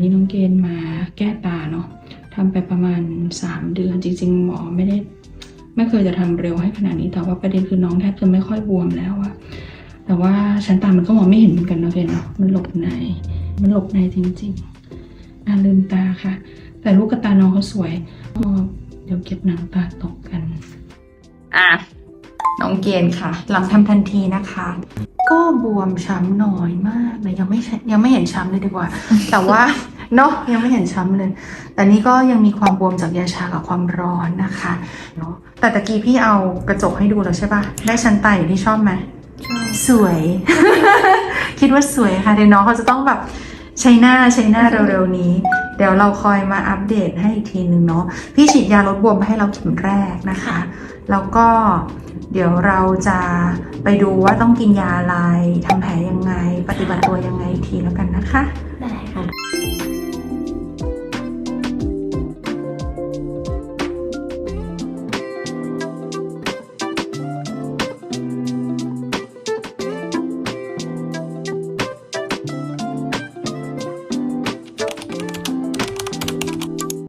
นี่น้องเกณฑ์มาแก้ตาเนาะทำไปประมาณ 3 เดือนจริง ๆ หมอไม่ได้ไม่เคยจะทำเร็วให้ขนาดนี้แต่ว่าประเด็นคือน้องแทบจะไม่ค่อยบวมแล้วอะแต่ว่าชั้นตามันก็มองไม่เห็นเหมือนกันนะเกณฑ์เนาะมันหลบในมันหลบในจริงๆอะลืมตาค่ะ แต่ลูกตาน้องเขาสวยก็เดี๋ยวเก็บหนังตาตกกัน อะ องเกณฑ์ค่ะ หลังทำทันทีนะคะ ก็บวมช้ำน้อยมากเลยยังไม่ใช่ยังไม่เห็นช้ำเลยดีกว่า แต่ว่าเนาะยังไม่เห็นช้ำเลย แต่นี่ก็ยังมีความบวมจากยาชากับความร้อนนะคะเนาะแต่ตะกี้พี่เอากระจกให้ดูแล้วใช่ปะได้ชั้นตาอยู่ที่ชอบไหมใช่สวย คิดว่าสวยค่ะเดี๋ยวน้องเขาจะต้องแบบใช้หน้าใช้หน้าเร็วๆนี้ เดี๋ยวเราคอยมาอัปเดตให้อีกทีหนึ่งเนาะพี่ฉีดยาลดบวมให้เราเข็มแรกนะคะ แล้วก็ เดี๋ยวเราจะไปดูว่าต้องกินยาอะไรทำแผลยังไง ปฏิบัติตัวยังไงอีกทีแล้วกันนะคะได้